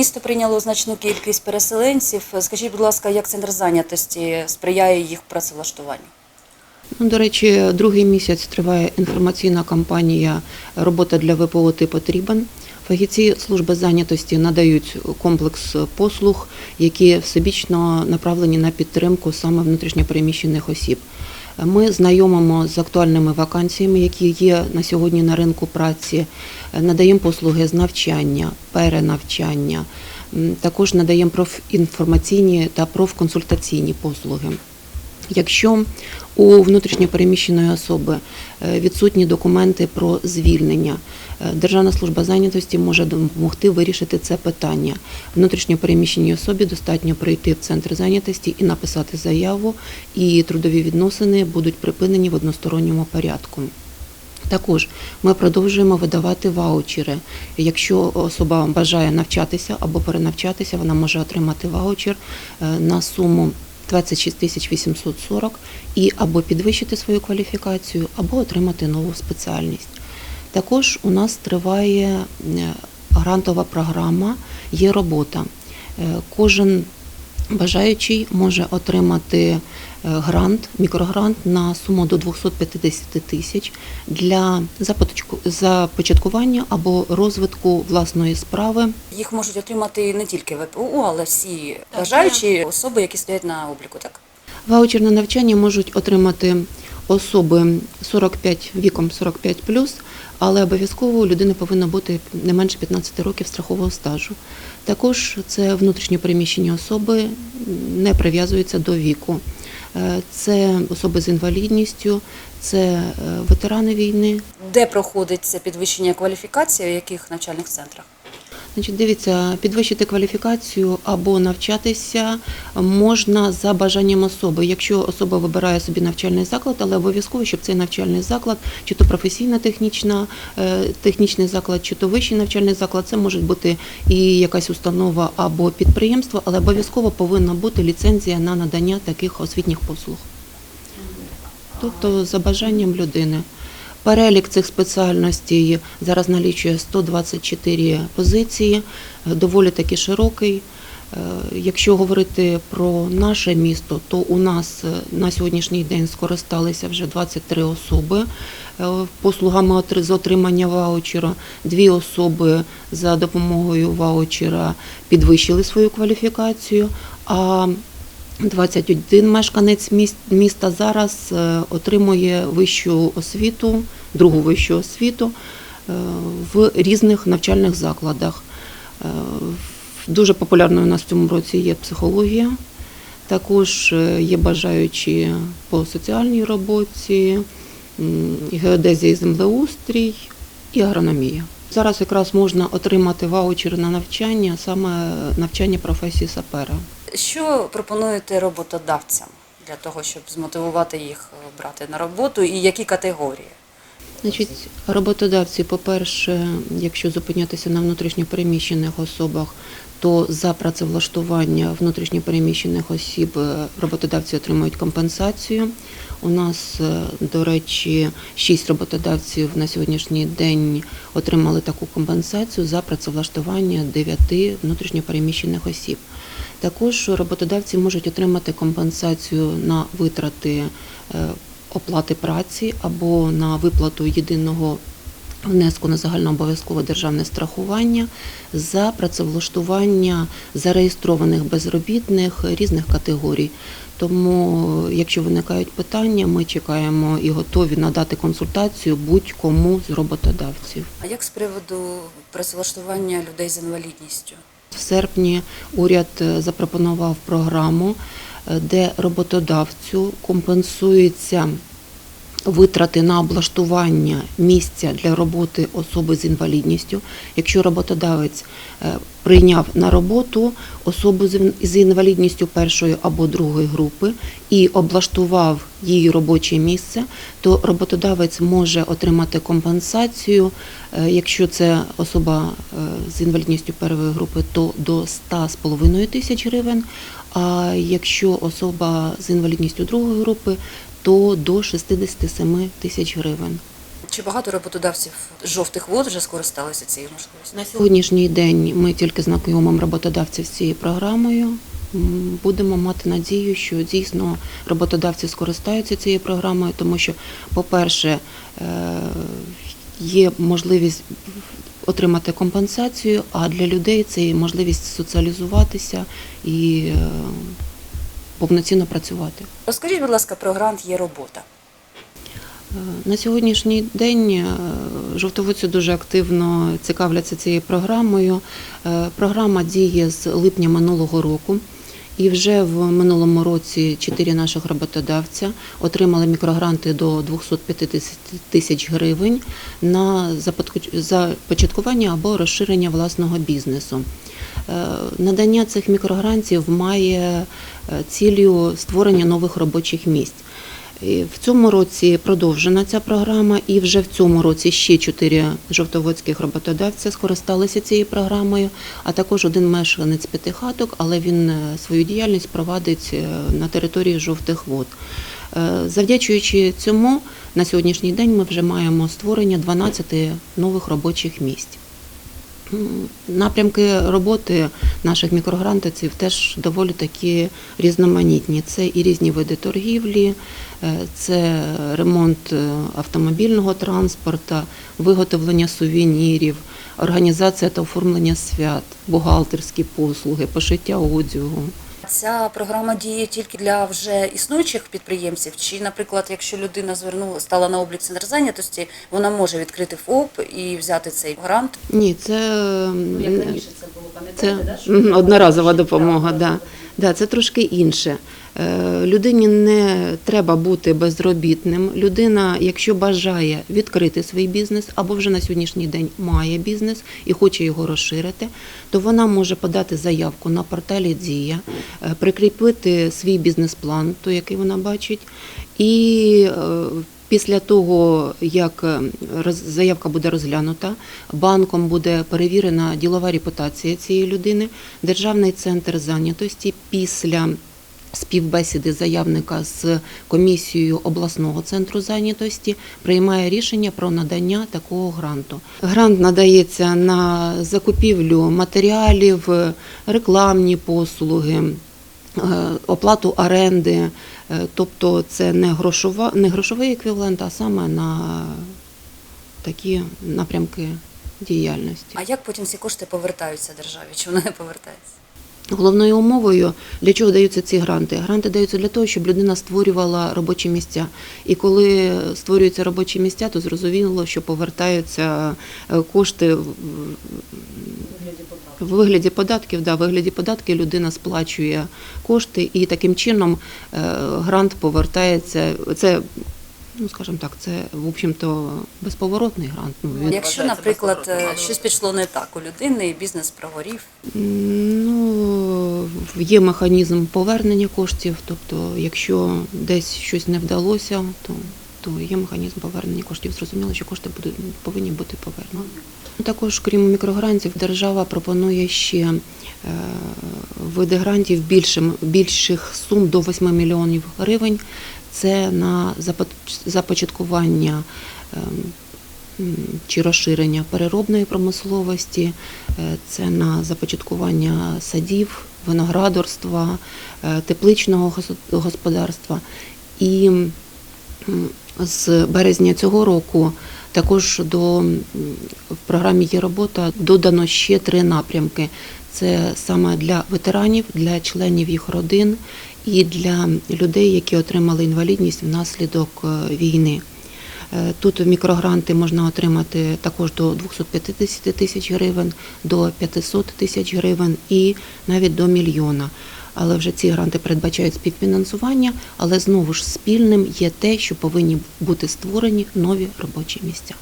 Місто прийняло значну кількість переселенців. Скажіть, будь ласка, як центр зайнятості сприяє їх працевлаштуванню? Ну, до речі, другий місяць триває інформаційна кампанія Робота для ВПО ти потрібен. Фахівці служби зайнятості надають комплекс послуг, які всебічно направлені на підтримку саме внутрішньопереміщених осіб. Ми знайомимо з актуальними вакансіями, які є на сьогодні на ринку праці, надаємо послуги з навчання, перенавчання, також надаємо профінформаційні та профконсультаційні послуги. Якщо у внутрішньопереміщеної особи е, відсутні документи про звільнення, е, Державна служба зайнятості може допомогти вирішити це питання. Внутрішньопереміщеній особі достатньо прийти в центр зайнятості і написати заяву, і трудові відносини будуть припинені в односторонньому порядку. Також ми продовжуємо видавати ваучери. Якщо особа бажає навчатися або перенавчатися, вона може отримати ваучер е, на суму 26 тисяч 840 і або підвищити свою кваліфікацію, або отримати нову спеціальність. Також у нас триває е, грантова програма Є робота. Е, Кожен бажаючий може отримати е, грант, мікрогрант на суму до 250 тисяч для започатку- започаткування або розвитку власної справи. Їх можуть отримати не тільки ВПУ, але всі бажаючі особи, які стоять на обліку. Так Ваучерне навчання можуть отримати особи 45 віком 45 але обов'язково у людини повинно бути не менше 15 років страхового стажу. Також це внутрішньо переміщені особи не прив'язуються до віку. Е, Це особи з інвалідністю, це е, ветерани війни, де проходить це підвищення кваліфікації, в яких навчальних центрах? Значить, дивіться, підвищити кваліфікацію або навчатися можна за бажанням особи. Якщо особа вибирає собі навчальний заклад, але обов'язково, щоб цей навчальний заклад, чи то професійно-технічна е, технічний заклад, чи то вищий навчальний заклад, це може бути і якась установа або підприємство, але обов'язково повинна бути ліцензія на надання таких освітніх послуг. Тобто за бажанням людини. Перелік цих спеціальностей зараз налічує 124 позиції, е, доволі таки широкий. Е, Якщо говорити про наше місто, то у нас е, на сьогоднішній день скористалися вже 23 особи послугами з отримання ваучера. Дві особи за допомогою ваучера підвищили свою кваліфікацію. А 21 мешканець міста зараз е, отримує вищу освіту, другу вищу освіту е, в різних навчальних закладах. Е, Дуже популярною у нас в цьому році є психологія, також є бажаючі по соціальній роботі, і землеустрій і агрономія. Зараз якраз можна отримати ваучер на навчання, саме навчання професії сапера. Що пропонуєте роботодавцям для того, щоб змотивувати їх е, брати на роботу, і які категорії? Значить, роботодавці, по-перше, якщо зупинятися на внутрішньопереміщених особах, то за працевлаштування внутрішньопереміщених осіб е, роботодавці отримують компенсацію. У нас, е, до речі, шість роботодавців на сьогоднішній день отримали таку компенсацію за працевлаштування дев'яти внутрішньопереміщених осіб. Також роботодавці можуть отримати компенсацію на витрати е, оплати праці або на виплату єдиного внеску на загальнообов'язкове державне страхування за працевлаштування зареєстрованих безробітних різних категорій. Тому, якщо виникають питання, ми чекаємо і готові надати консультацію будь-кому з роботодавців. А як з приводу працевлаштування людей з інвалідністю? В серпні уряд е, запропонував програму, е, де роботодавцю компенсуються витрати на облаштування місця для роботи особи з інвалідністю. Якщо роботодавець е, прийняв на роботу особу з інвалідністю першої або другої групи і облаштував її робоче місце, то роботодавець може отримати компенсацію, е, якщо це особа е, з інвалідністю першої групи, то до 100,5 тисяч гривень. А якщо особа з інвалідністю другої групи, то до 67 тисяч гривень. Чи багато роботодавців жовтих вод вже скористалися цією можливістю? На сьогоднішній день ми тільки знайомимо роботодавців з цією програмою. Будемо мати надію, що дійсно роботодавці скористаються цією програмою, тому що, по-перше, е, є можливість отримати компенсацію, а для людей це і можливість соціалізуватися і е, повноцінно працювати. Розкажіть, будь ласка, про грант є робота. Е, На сьогоднішній день е, жовтоводці дуже активно цікавляться цією програмою. Е, Програма діє з липня минулого року. І вже в минулому році чотири наших роботодавця отримали мікрогранти до 250 тисяч гривень на започатку- започаткування або розширення власного бізнесу. Е, Надання цих мікрогрантів має е, створення нових робочих місць. В цьому році продовжена ця програма, і вже в цьому році ще чотири жовтоводських роботодавця скористалися цією програмою, а також один мешканець п'ятихаток, але він е, свою діяльність провадить на території жовтих вод. Завдячуючи цьому, на сьогоднішній день ми вже маємо створення 12 нових робочих місць. Напрямки роботи наших мікрогрантиців теж доволі такі різноманітні. Це і різні види торгівлі, е, це ремонт е, автомобільного транспорту, виготовлення сувенірів, організація та оформлення свят, бухгалтерські послуги, пошиття одягу. Ця програма діє тільки для вже існуючих підприємців. Чи, наприклад, якщо людина звернула стала на облік центр зайнятості, вона може відкрити ФОП і взяти цей грант. Ні, це як раніше це було Це мгм, одноразова допомога, да. Да, це трошки інше. Е, Людині не треба бути безробітним. Людина, якщо бажає відкрити свій бізнес або вже на сьогоднішній день має бізнес і хоче його розширити, то вона може подати заявку на порталі Дія, е, прикріпити свій бізнес-план, той, який вона бачить, і е, Після того, як заявка буде розглянута, банком буде перевірена ділова репутація цієї людини, Державний центр зайнятості після співбесіди заявника з комісією обласного центру зайнятості приймає рішення про надання такого гранту. Грант надається на закупівлю матеріалів, рекламні послуги. е, Оплату оренди, е, тобто це не грошова, не грошовий еквівалент, а саме на такі напрямки діяльності. А як потім ці кошти повертаються державі? Чи вони не повертаються? Головною умовою для чого даються ці гранти? Гранти даються для того, щоб людина створювала робочі місця. І коли створюються робочі місця, то зрозуміло, що повертаються е, кошти в- вигляді податків. Да, в вигляді податків людина сплачує кошти, і таким чином е, грант повертається. Це, ну скажімо так, це в общем-то безповоротний грант. Ну, він Якщо, наприклад, е, щось пішло не так у людини, і бізнес прогорів, Ну, є механізм повернення коштів, тобто, якщо десь щось не вдалося, то, то є механізм повернення коштів. Зрозуміло, що кошти будуть повинні бути повернені. Також, крім мікрогрантів, держава пропонує ще е, види грантів більшим, більших сум до 8 мільйонів гривень. Це на започаткування ем, чи розширення переробної промисловості, е, це на започаткування садів, виноградарства, е, тепличного господарства. І з березня цього року також до в програмі є робота додано ще три напрямки. Це саме для ветеранів, для членів їх родин і для людей, які отримали інвалідність внаслідок е, війни. Е, Тут мікрогранти можна отримати також до 250 тисяч гривень, до 500 тисяч гривень і навіть до мільйона. Але вже ці гранти передбачають співфінансування, але знову ж спільним є те, що повинні бути створені нові робочі місця.